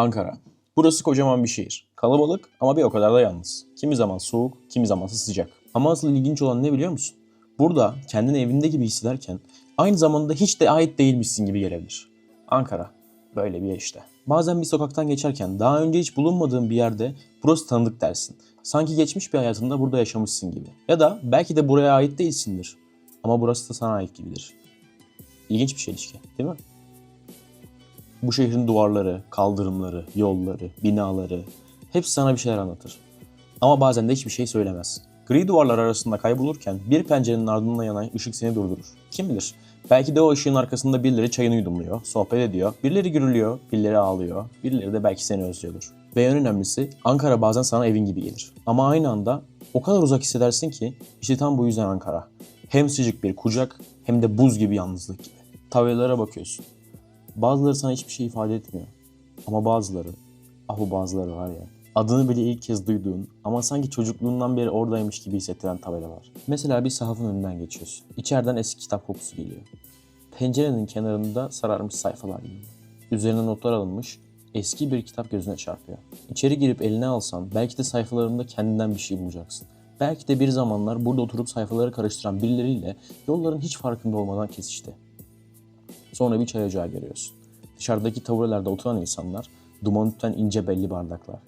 Ankara. Burası kocaman bir şehir. Kalabalık ama bir o kadar da yalnız. Kimi zaman soğuk, kimi zaman sıcak. Ama asıl ilginç olan ne biliyor musun? Burada kendini evinde gibi hissederken aynı zamanda hiç de ait değilmişsin gibi gelebilir. Ankara. Böyle bir yer işte. Bazen bir sokaktan geçerken daha önce hiç bulunmadığın bir yerde burası tanıdık dersin. Sanki geçmiş bir hayatında burada yaşamışsın gibi. Ya da belki de buraya ait değilsindir. Ama burası da sana ait gibidir. İlginç bir çelişki değil mi? Bu şehrin duvarları, kaldırımları, yolları, binaları hepsi sana bir şeyler anlatır. Ama bazen de hiçbir şey söylemez. Gri duvarlar arasında kaybolurken bir pencerenin ardından yanan ışık seni durdurur. Kim bilir? Belki de o ışığın arkasında birileri çayını yudumluyor, sohbet ediyor, birileri gürülüyor, birileri ağlıyor, birileri de belki seni özlüyordur. Ve en önemlisi Ankara bazen sana evin gibi gelir. Ama aynı anda o kadar uzak hissedersin ki işte tam bu yüzden Ankara. Hem sıcak bir kucak hem de buz gibi yalnızlık gibi. Tabelalara bakıyorsun. Bazıları sana hiçbir şey ifade etmiyor. Ama bazıları, ah bu bazıları var ya, adını bile ilk kez duyduğun ama sanki çocukluğundan beri oradaymış gibi hissettiren tabelalar. Mesela bir sahafın önünden geçiyorsun. İçeriden eski kitap kokusu geliyor. Pencerenin kenarında sararmış sayfalar geliyor. Üzerine notlar alınmış, eski bir kitap gözüne çarpıyor. İçeri girip eline alsan belki de sayfalarında kendinden bir şey bulacaksın. Belki de bir zamanlar burada oturup sayfaları karıştıran birileriyle yolların hiç farkında olmadan kesişti. Sonra bir çay ocağı görüyorsun. Dışarıdaki taburelerde oturan insanlar, duman tüten ince belli bardaklar.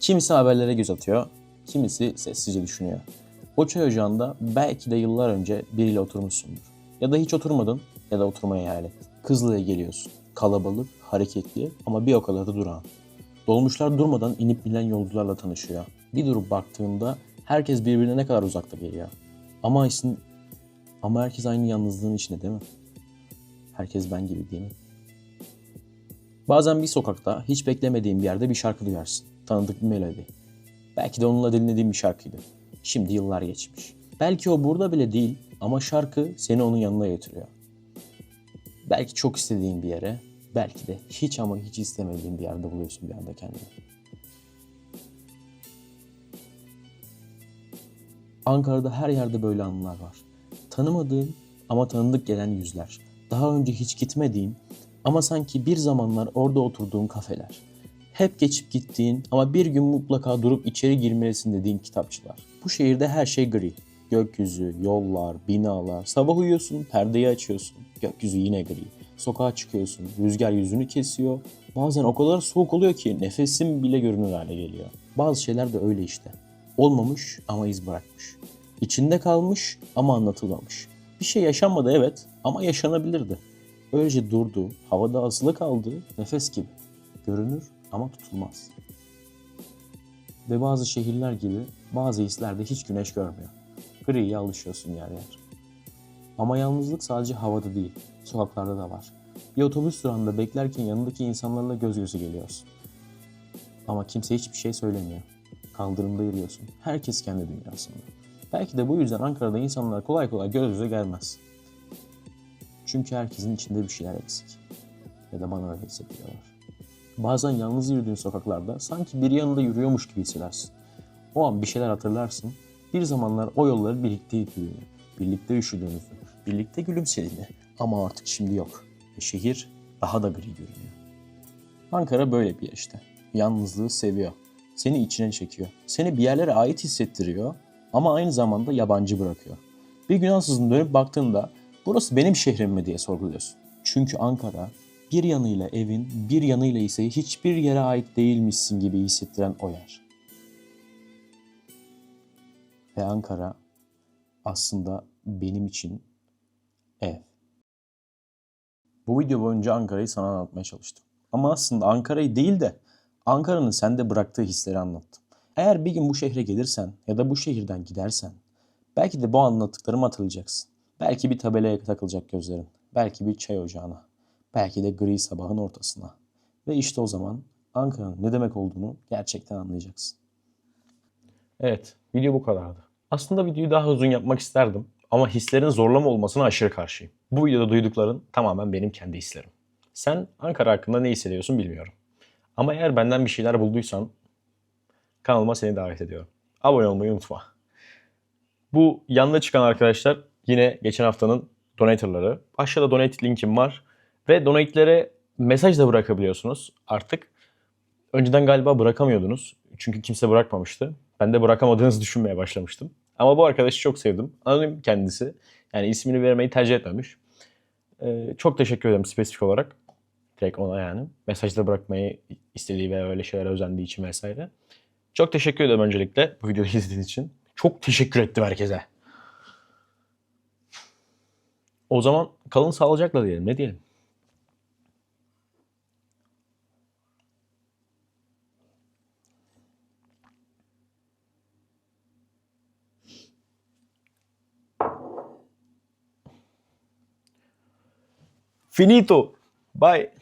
Kimisi haberlere göz atıyor, kimisi sessizce düşünüyor. O çay ocağında belki de yıllar önce biriyle oturmuşsundur. Ya da hiç oturmadın ya da oturmaya hayal ettin. Kızlı'ya geliyorsun. Kalabalık, hareketli ama bir o kadar da durağan. Dolmuşlar durmadan inip binen yolcularla tanışıyor. Bir durup baktığında herkes birbirine ne kadar uzakta geliyor. Ama isin, ama herkes aynı yalnızlığın içinde değil mi? Herkes ben gibi değil mi? Bazen bir sokakta hiç beklemediğin bir yerde bir şarkı duyarsın. Tanıdık bir melodi. Belki de onunla dinlediğin bir şarkıydı. Şimdi yıllar geçmiş. Belki o burada bile değil ama şarkı seni onun yanına getiriyor. Belki çok istediğin bir yere, belki de hiç ama hiç istemediğin bir yerde buluyorsun bir anda kendini. Ankara'da her yerde böyle anılar var. Tanımadığın ama tanıdık gelen yüzler. Daha önce hiç gitmediğin ama sanki bir zamanlar orada oturduğun kafeler. Hep geçip gittiğin ama bir gün mutlaka durup içeri girmelisin dediğin kitapçılar. Bu şehirde her şey gri. Gökyüzü, yollar, binalar. Sabah uyuyorsun, perdeyi açıyorsun. Gökyüzü yine gri. Sokağa çıkıyorsun, rüzgar yüzünü kesiyor. Bazen o kadar soğuk oluyor ki nefesim bile görünür hale geliyor. Bazı şeyler de öyle işte. Olmamış ama iz bırakmış. İçinde kalmış ama anlatılmamış. Bir şey yaşanmadı evet ama yaşanabilirdi. Öylece durdu, havada asılı kaldı, nefes gibi. Görünür ama tutulmaz. Ve bazı şehirler gibi bazı hislerde hiç güneş görmüyor. Griye alışıyorsun yer yer. Ama yalnızlık sadece havada değil, sokaklarda da var. Bir otobüs durağında beklerken yanındaki insanlarla göz göze geliyorsun. Ama kimse hiçbir şey söylemiyor. Kaldırımda yürüyorsun. Herkes kendi dünyasında. Belki de bu yüzden Ankara'da insanlar kolay kolay göz göze gelmez. Çünkü herkesin içinde bir şeyler eksik. Ya da bana öyle hissediyorlar. Bazen yalnız yürüdüğün sokaklarda sanki biri yanında yürüyormuş gibi hissedersin. O an bir şeyler hatırlarsın. Bir zamanlar o yolları birlikte yürüdüğünü, birlikte üşüdüğünüzü, birlikte gülümsediğini. Ama artık şimdi yok. Ve şehir daha da gri görünüyor. Ankara böyle bir yer işte. Yalnızlığı seviyor. Seni içine çekiyor. Seni bir yerlere ait hissettiriyor ama aynı zamanda yabancı bırakıyor. Bir gün ansızın dönüp baktığında burası benim şehrim mi diye sorguluyorsun. Çünkü Ankara bir yanıyla evin, bir yanıyla ise hiçbir yere ait değilmişsin gibi hissettiren o yer. Ve Ankara aslında benim için ev. Bu video boyunca Ankara'yı sana anlatmaya çalıştım. Ama aslında Ankara'yı değil de Ankara'nın sende bıraktığı hisleri anlattım. Eğer bir gün bu şehre gelirsen ya da bu şehirden gidersen belki de bu anlattıklarımı hatırlayacaksın. Belki bir tabelaya takılacak gözlerin. Belki bir çay ocağına. Belki de gri sabahın ortasına. Ve işte o zaman Ankara'nın ne demek olduğunu gerçekten anlayacaksın. Evet, video bu kadardı. Aslında videoyu daha uzun yapmak isterdim ama hislerin zorlama olmasına aşırı karşıyım. Bu videoda duydukların tamamen benim kendi hislerim. Sen Ankara hakkında ne hissediyorsun bilmiyorum. Ama eğer benden bir şeyler bulduysan kanalıma seni davet ediyorum. Abone olmayı unutma. Bu yanda çıkan arkadaşlar yine geçen haftanın donatorları. Aşağıda donate linkim var. Ve donate'lere mesaj da bırakabiliyorsunuz artık. Önceden galiba bırakamıyordunuz. Çünkü kimse bırakmamıştı. Ben de bırakamadığınızı düşünmeye başlamıştım. Ama bu arkadaşı çok sevdim. Anonim kendisi. Yani ismini vermeyi tercih etmemiş. Ee, çok teşekkür ederim spesifik olarak. Direkt ona yani. Mesajda bırakmayı istediği ve öyle şeylere özendiği için vesaire. Çok teşekkür ederim öncelikle bu videoyu izlediğiniz için. Çok teşekkür ettim herkese. O zaman kalın sağlıcakla diyelim. Ne diyelim? Finito. Bye.